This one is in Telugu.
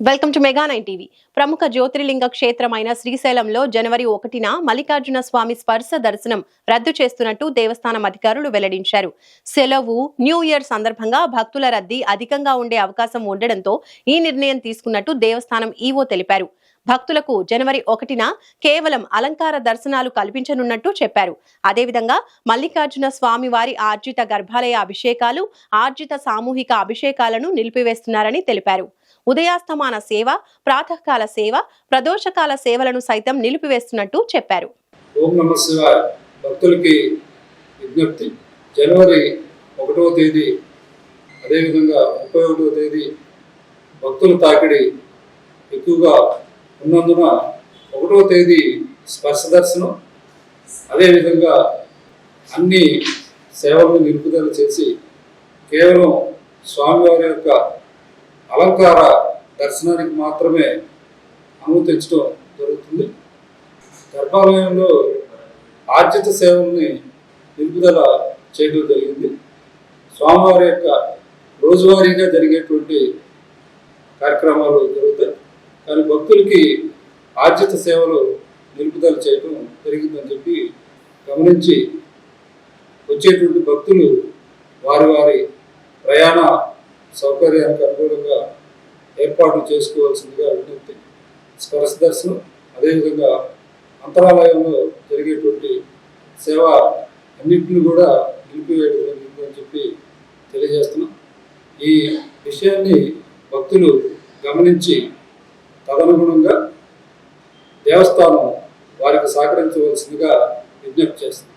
Welcome to mega nine TV. ప్రముఖ జ్యోతిర్లింగ క్షేత్రమైన శ్రీశైలంలో జనవరి ఒకటిన మల్లికార్జున స్వామి స్పర్శ దర్శనం రద్దు చేస్తున్నట్టు దేవస్థానం అధికారులు వెల్లడించారు. సెలవు న్యూ ఇయర్ సందర్భంగా భక్తుల రద్దీ అధికంగా ఉండే అవకాశం ఉండడంతో ఈ నిర్ణయం తీసుకున్నట్టు దేవస్థానం ఈవో తెలిపారు. భక్తులకు జనవరి ఒకటిన కేవలం అలంకార దర్శనాలు కల్పించనున్నట్టు చెప్పారు. అదేవిధంగా మల్లికార్జున స్వామి వారి ఆర్జిత గర్భాలయ అభిషేకాలు ఆర్జిత సామూహిక అభిషేకాలను నిలిపివేస్తున్నారని తెలిపారు. ఉదయాస్తమాన సేవ ప్రాతకాల సేవ ప్రదోషకాల సేవలను సైతం నిలిపివేస్తున్నట్టు చెప్పారు. భక్తులకి విజ్ఞప్తి. జనవరి ఒకటవ తేదీ అదేవిధంగా ముప్పై ఒకటవ తేదీ భక్తుల తాకిడి ఎక్కువగా ఉన్నందున ఒకటవ తేదీ స్పర్శ దర్శనం అదేవిధంగా అన్ని సేవలను నిలుపుదల చేసి కేవలం స్వామివారి యొక్క అలంకార దర్శనానికి మాత్రమే అనుమతించడం జరుగుతుంది. గర్భాలయంలో ఆర్జిత సేవల్ని నిలుపుదల చేయడం జరిగింది. స్వామివారి యొక్క రోజువారీగా జరిగేటువంటి కార్యక్రమాలు జరుగుతాయి. దాని భక్తులకి ఆర్జిత సేవలు నిలుపుదల చేయడం జరిగిందని చెప్పి గమనించి వచ్చేటువంటి భక్తులు వారి వారి ప్రయాణ సౌకర్యానికి అనుగుణంగా ఏర్పాటు చేసుకోవాల్సిందిగా విజ్ఞప్తి. స్పర్శ దర్శనం అదేవిధంగా అంతరాలయంలో జరిగేటువంటి సేవ అన్నింటిని కూడా నిలిపివేయడం జరిగింది అని చెప్పి తెలియజేస్తున్నాం. ఈ విషయాన్ని భక్తులు గమనించి తదనుగుణంగా దేవస్థానం వారికి సహకరించవలసిందిగా విజ్ఞప్తి చేస్తుంది